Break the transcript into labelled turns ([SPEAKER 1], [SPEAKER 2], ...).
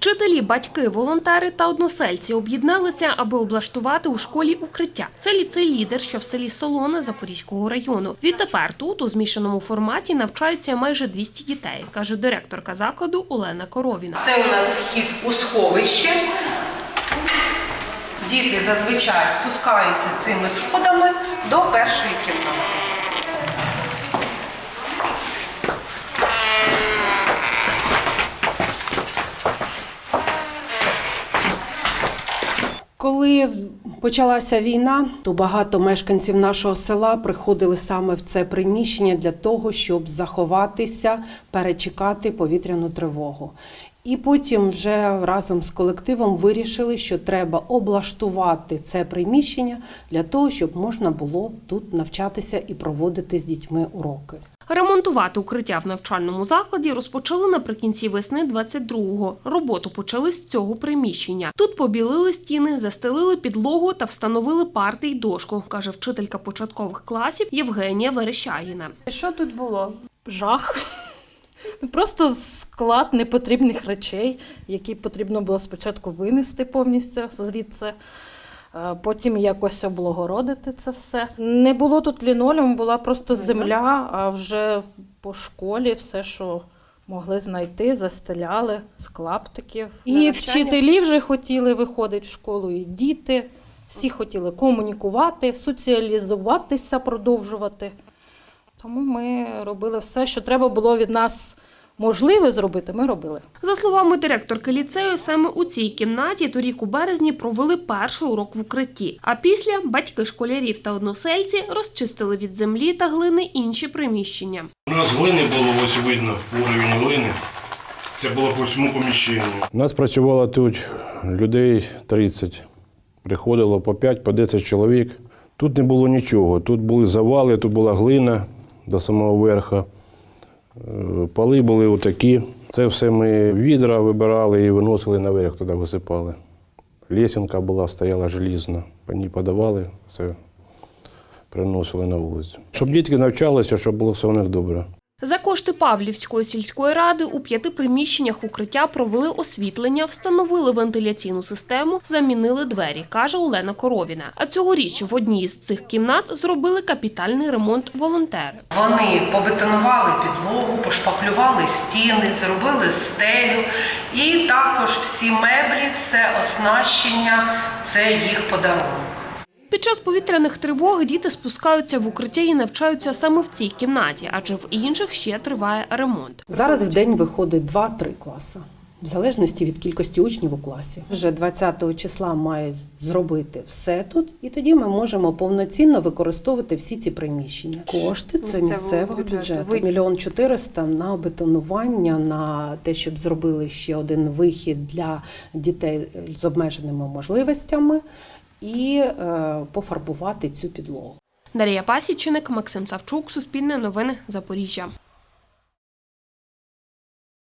[SPEAKER 1] Вчителі, батьки, волонтери та односельці об'єдналися, аби облаштувати у школі укриття. Це ліцей лідер, що в селі Солоне Запорізького району. Відтепер тут у змішаному форматі навчаються майже 200 дітей, каже директорка закладу Олена Коровіна.
[SPEAKER 2] Це у нас вхід у сховище. Діти зазвичай спускаються цими сходами до першої кімнати. Коли почалася війна, то багато мешканців нашого села приходили саме в це приміщення для того, щоб заховатися, перечекати повітряну тривогу. І потім вже разом з колективом вирішили, що треба облаштувати це приміщення для того, щоб можна було тут навчатися і проводити з дітьми уроки.
[SPEAKER 1] Ремонтувати укриття в навчальному закладі розпочали наприкінці весни 22-го. Роботу почали з цього приміщення. Тут побілили стіни, застелили підлогу та встановили парти й дошку, каже вчителька початкових класів Євгенія Верещагіна.
[SPEAKER 3] Що тут було? Жах. Ну, Просто склад непотрібних речей, які потрібно було спочатку винести повністю звідси, е, потім якось облагородити це все. Не було тут лінолеуму, була просто земля, а вже по школі все, що могли знайти, застеляли з клаптиків. І вчителі вже хотіли виходити в школу, і діти. Всі хотіли комунікувати, соціалізуватися, продовжувати. Тому ми робили все, що треба було від нас можливе зробити, ми робили.
[SPEAKER 1] За словами директорки ліцею, саме у цій кімнаті торік у березні провели перший урок в укритті. А після батьки школярів та односельці розчистили від землі та глини інші приміщення.
[SPEAKER 4] У нас глини було ось видно, уровень глини. Це було по всьому поміщенню.
[SPEAKER 5] У нас працювало тут людей 30. Приходило по 5, по 10 чоловік. Тут не було нічого. Тут були завали, тут була глина до самого верха. Е, Поли були отакі. Це все ми відра вибирали і виносили наверх, туди висипали. Лесенка була, стояла желізна. По ній подавали, все приносили на вулицю. Щоб дітки навчалися, щоб було все у них добре.
[SPEAKER 1] За кошти Павлівської сільської ради у п'яти приміщеннях укриття провели освітлення, встановили вентиляційну систему, замінили двері, каже Олена Коровіна. А цьогоріч в одній з цих кімнат зробили капітальний ремонт волонтери.
[SPEAKER 2] Вони побетонували підлогу, пошпаклювали стіни, зробили стелю, і також всі меблі, все оснащення це їх подарунок.
[SPEAKER 1] Під час повітряних тривог діти спускаються в укриття і навчаються саме в цій кімнаті, адже в інших ще триває ремонт.
[SPEAKER 2] Зараз в день виходить 2-3 класи, в залежності від кількості учнів у класі. Вже 20 числа мають зробити все тут, і тоді ми можемо повноцінно використовувати всі ці приміщення. Кошти це
[SPEAKER 6] Місцевого бюджету.
[SPEAKER 2] Мільйон чотириста на бетонування, на те, щоб зробили ще один вихід для дітей з обмеженими можливостями, і е, пофарбувати цю підлогу.
[SPEAKER 1] Дарія Пасічник, Максим Савчук, Суспільне новини, Запоріжжя.